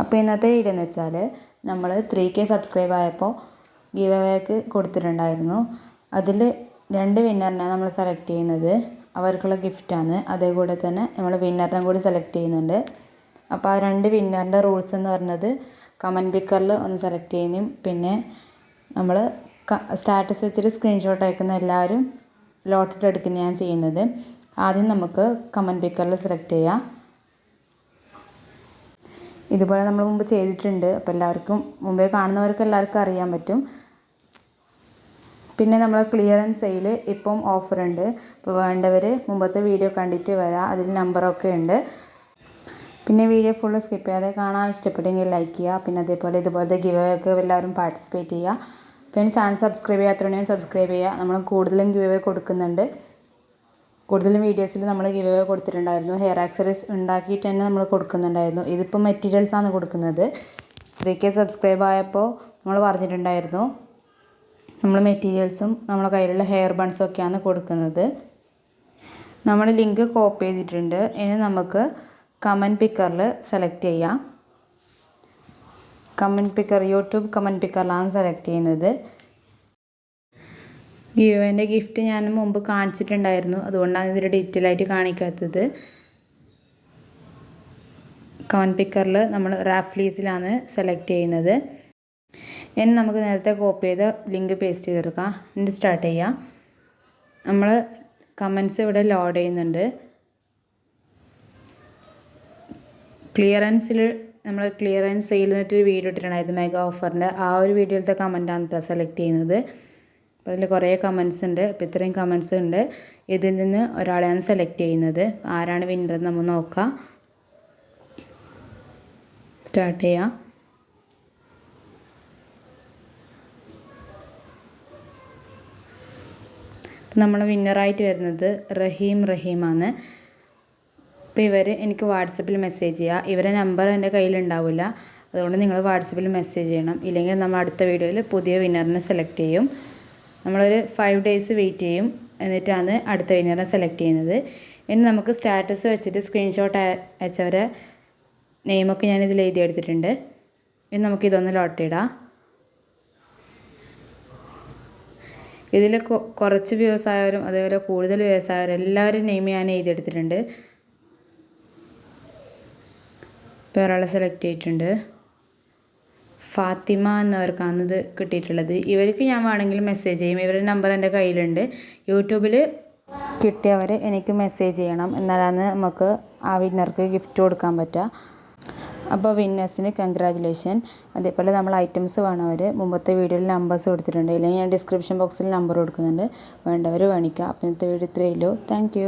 അപ്പോൾ ഇന്നത്തെ വീഡിയോ എന്ന് വെച്ചാൽ നമ്മൾ ത്രീ കെ സബ്സ്ക്രൈബ് ആയപ്പോൾ ഗീവ് അവേക്ക് കൊടുത്തിട്ടുണ്ടായിരുന്നു. അതിൽ രണ്ട് വിന്നറിനെ നമ്മൾ സെലക്ട് ചെയ്യുന്നത് അവർക്കുള്ള ഗിഫ്റ്റാണ് അതേകൂടെ തന്നെ നമ്മൾ വിന്നറിനെ കൂടി സെലക്ട് ചെയ്യുന്നുണ്ട്. അപ്പോൾ ആ രണ്ട് വിന്നറിന്റെ റൂൾസ് എന്ന് പറഞ്ഞത് കമന്റ് പിക്കറിൽ ഒന്ന് സെലക്ട് ചെയ്യുന്നതും പിന്നെ നമ്മൾ സ്റ്റാറ്റസ് വെച്ചിട്ട് സ്ക്രീൻഷോട്ട് അയക്കുന്ന എല്ലാവരും ലോട്ടറി എടുക്കുന്നതാണ് ചെയ്യുന്നത്. ആദ്യം നമുക്ക് കമന്റ് പിക്കറിൽ സെലക്ട് ചെയ്യാം. ഇതുപോലെ നമ്മൾ മുമ്പ് ചെയ്തിട്ടുണ്ട്. അപ്പോൾ എല്ലാവർക്കും മുമ്പേ കാണുന്നവർക്ക് എല്ലാവർക്കും അറിയാൻ പറ്റും. പിന്നെ നമ്മൾ ക്ലിയറൻസ് സെയിൽ ഇപ്പം ഓഫർ ഉണ്ട്. അപ്പോൾ വേണ്ടവർ മുമ്പത്തെ വീഡിയോ കണ്ടിട്ട് വരാം. അതിൽ നമ്പറൊക്കെ ഉണ്ട്. പിന്നെ വീഡിയോ ഫുള്ള് സ്കിപ്പ് ചെയ്യാതെ കാണാൻ ഇഷ്ടപ്പെട്ടെങ്കിൽ ലൈക്ക് ചെയ്യുക. പിന്നെ അതേപോലെ ഇതുപോലത്തെ ഗിവ് ഒക്കെ എല്ലാവരും പാർട്ടിസിപ്പേറ്റ് ചെയ്യുക. പിന്നെ ചാനൽ സബ്സ്ക്രൈബ് ചെയ്യാത്തവരുണ്ടെങ്കിൽ സബ്സ്ക്രൈബ് ചെയ്യുക. നമ്മൾ കൂടുതലും ഗിവ് കൊടുക്കുന്നുണ്ട്. കൂടുതലും വീഡിയോസിൽ നമ്മൾ ഗിവ് അവേ കൊടുത്തിട്ടുണ്ടായിരുന്നു. ഹെയർ ആക്സറീസ് ഉണ്ടാക്കിയിട്ട് തന്നെ നമ്മൾ കൊടുക്കുന്നുണ്ടായിരുന്നു. ഇതിപ്പോൾ മെറ്റീരിയൽസ് ആണ് കൊടുക്കുന്നത്. ത്രീ കെ സബ്സ്ക്രൈബ് ആയപ്പോൾ നമ്മൾ പറഞ്ഞിട്ടുണ്ടായിരുന്നു. നമ്മൾ മെറ്റീരിയൽസും നമ്മളെ കയ്യിലുള്ള ഹെയർ ബൺസും ഒക്കെയാണ് കൊടുക്കുന്നത്. നമ്മൾ ലിങ്ക് കോപ്പി ചെയ്തിട്ടുണ്ട്. ഇനി നമുക്ക് കമന്റ് പിക്കറിൽ സെലക്ട് ചെയ്യാം. കമന്റ് പിക്കർ യൂട്യൂബ് കമന്റ് പിക്കറിലാണ് സെലക്ട് ചെയ്യുന്നത്. ഗീവന്റെ ഗിഫ്റ്റ് ഞാൻ മുമ്പ് കാണിച്ചിട്ടുണ്ടായിരുന്നു. അതുകൊണ്ടാണ് ഇതിൽ ഡീറ്റെയിൽ ആയിട്ട് കാണിക്കാത്തത്. കോൺ പിക്കറിൽ നമ്മൾ റാഫ്ലീസിലാണ് സെലക്ട് ചെയ്യുന്നത്. ഇനി നമുക്ക് നേരത്തെ കോപ്പി ചെയ്ത ലിങ്ക് പേസ്റ്റ് ചെയ്തെടുക്കാം. എന്നിട്ട് സ്റ്റാർട്ട് ചെയ്യാം. നമ്മൾ കമൻസ് ഇവിടെ ലോഡ് ചെയ്യുന്നുണ്ട്. ക്ലിയറൻസിൽ നമ്മൾ ക്ലിയറൻസ് സെയിൽ എന്നിട്ടൊരു വീഡിയോ ഇട്ടിട്ടുണ്ടായിരുന്നു മെഗാ ഓഫറിന്റെ ആ ഒരു വീഡിയോയിലത്തെ കമന്റാണ് സെലക്ട് ചെയ്യുന്നത്. അപ്പോൾ അതിൽ കുറേ കമൻസ് ഉണ്ട്. അപ്പോൾ ഇത്രയും കമൻസ് ഉണ്ട്. ഇതിൽ നിന്ന് ഒരാളെയാണ് സെലക്ട് ചെയ്യുന്നത്. ആരാണ് വിന്നർ നമ്മൾ നോക്കാം. സ്റ്റാർട്ട് ചെയ്യാം. നമ്മൾ വിന്നറായിട്ട് വരുന്നത് റഹീം റഹീമാണ്. അപ്പോൾ ഇവർ എനിക്ക് വാട്സപ്പിൽ മെസ്സേജ് ചെയ്യുക ഇവരെ നമ്പർ എന്റെ കയ്യിലുണ്ടാവില്ല അതുകൊണ്ട് നിങ്ങൾ വാട്സപ്പിൽ മെസ്സേജ് ചെയ്യണം. ഇല്ലെങ്കിൽ നമ്മൾ അടുത്ത വീഡിയോയിൽ പുതിയ വിന്നറിനെ സെലക്ട് ചെയ്യും. നമ്മളൊരു ഫൈവ് ഡേയ്സ് വെയിറ്റ് ചെയ്യും. എന്നിട്ടാണ് അടുത്ത വിന്നറെ സെലക്ട് ചെയ്യുന്നത്. ഇനി നമുക്ക് സ്റ്റാറ്റസ് വെച്ചിട്ട് സ്ക്രീൻഷോട്ട് അയച്ചവരെ നെയിമൊക്കെ ഞാൻ ഇതിൽ എഴുതി എടുത്തിട്ടുണ്ട് ഇനി നമുക്കിതൊന്ന് ലോട്ടിടാം ഇതിൽ കുറച്ച് വ്യൂസ് ആയവരും അതേപോലെ കൂടുതൽ വ്യൂസ് ആയവരും എല്ലാവരും നെയിം ഞാൻ എഴുതിയെടുത്തിട്ടുണ്ട്. ഒരാളെ സെലക്ട് ചെയ്തിട്ടുണ്ട്. ഫാത്തിമ എന്നവർക്കാണ് ഇത് കിട്ടിയിട്ടുള്ളത്. ഇവർക്ക് ഞാൻ വേണമെങ്കിൽ മെസ്സേജ് ചെയ്യും. ഇവരുടെ നമ്പർ എന്റെ കയ്യിലുണ്ട്. യൂട്യൂബിൽ കിട്ടിയവർ എനിക്ക് മെസ്സേജ് ചെയ്യണം. എന്നാലാണ് നമുക്ക് ആ വിന്നർക്ക് ഗിഫ്റ്റ് കൊടുക്കാൻ പറ്റുക. അപ്പോൾ വിന്നേഴ്സിന് കൺഗ്രാജുലേഷൻ അതേപോലെ നമ്മൾ ഐറ്റംസ് വേണവർ മുമ്പത്തെ വീഡിയോയിൽ നമ്പേഴ്സ് കൊടുത്തിട്ടുണ്ട്. ഇല്ലെങ്കിൽ ഞാൻ ഡിസ്ക്രിപ്ഷൻ ബോക്സിൽ നമ്പർ കൊടുക്കുന്നുണ്ട്. വേണ്ടവർ വേണിക്കുക. അപ്പോഴത്തെ വീഡിയോ ഇത്രയല്ലോ താങ്ക്